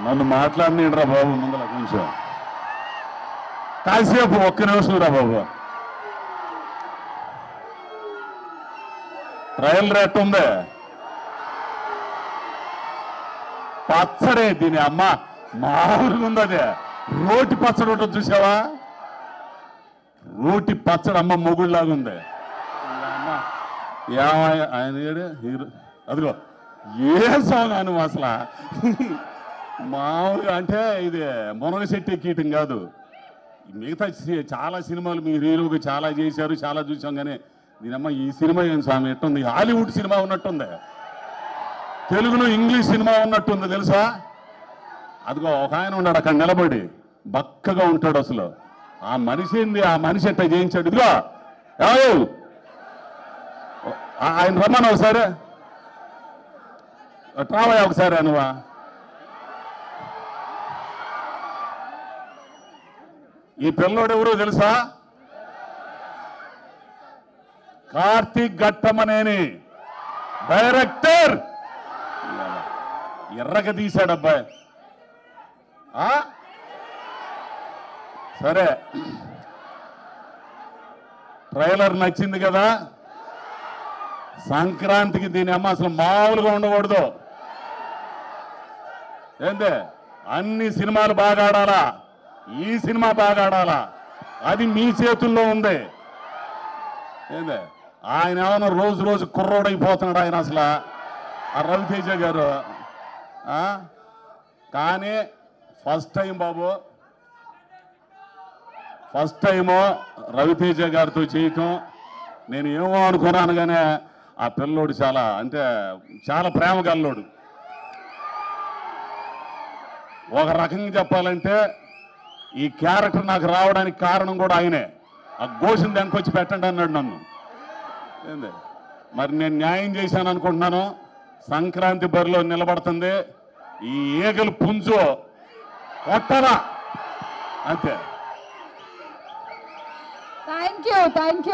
నన్ను మాట్లాడినరా బాబు ముందర కొంచెం. కాసేపు ఒక్క నిమిషం రా బాబు. ట్రయల్ రేట్ ఉంది. పచ్చడే దీని అమ్మ. మామూలుగా ఉంది అదే. రోటి పచ్చడి ఉంటుంది చూసావా? రోటి పచ్చడి అమ్మ మొగుళ్ళలాగా ఉంది. ఏమయ్య ఆయన హీరో. అదిగో. ఏ సాంగ్ అను అసలు? మామూలుగా అంటే ఇది మునగ శెట్టి ఎక్కీయటం కాదు. మిగతా చాలా సినిమాలు మీరు హీరోగా చాలా చేశారు చాలా చూసాం కానీ దీనమ్మ ఈ సినిమా ఏం స్వామి? ఎట్టుంది? హాలీవుడ్ సినిమా ఉన్నట్టుంది. తెలుగులో ఇంగ్లీష్ సినిమా ఉన్నట్టుంది తెలుసా? అదిగో ఒక ఆయన ఉన్నాడు అక్కడ నిలబడి బక్కగా ఉంటాడు అసలు. ఆ మనిషి ఏంది? ఆ మనిషి ఎట్ట చేయించాడు? ఇదిగో ఆయన రమ్మను ఒకసారి. ట్రావయ్య ఒకసారి అనువా. ఈ పిల్లోడు ఎవరో తెలుసా? కార్తీక్ ఘట్టమనేని. డైరెక్టర్! ఎర్రగా తీశాడు అబ్బాయి ఆ? సరే. ట్రైలర్ నచ్చింది కదా? సంక్రాంతికి దీని అమ్మ అసలు మామూలుగా ఉండకూడదు. ఏంటే అన్ని సినిమాలు బాగా ఆడాలా? ఈ సినిమా బాగా ఆడాలా అది మీ చేతుల్లో ఉంది. ఏందే? ఆయన ఏమైనా రోజు రోజు కుర్రోడైపోతున్నాడు ఆయన అసలు? ఆ రవితేజ గారు కానీ ఫస్ట్ టైం బాబు ఫస్ట్ టైము రవితేజ గారితో చేయటం. నేను ఏమో అనుకున్నాను కానీ ఆ పిల్లోడు చాలా అంటే చాలా ప్రేమ గల్లోడు. ఒక రకంగా చెప్పాలంటే ఈ క్యారెక్టర్ నాకు రావడానికి కారణం కూడా ఆయనే. ఆ గోషిని దానికి వచ్చి పెట్టండి అన్నాడు నన్ను. ఏంది? మరి నేను న్యాయం చేశాను అనుకుంటున్నాను. సంక్రాంతి బరిలో నిలబడుతుంది. ఈ ఈగలు పుంజు కొట్టరా. అంతే. Thank you thank you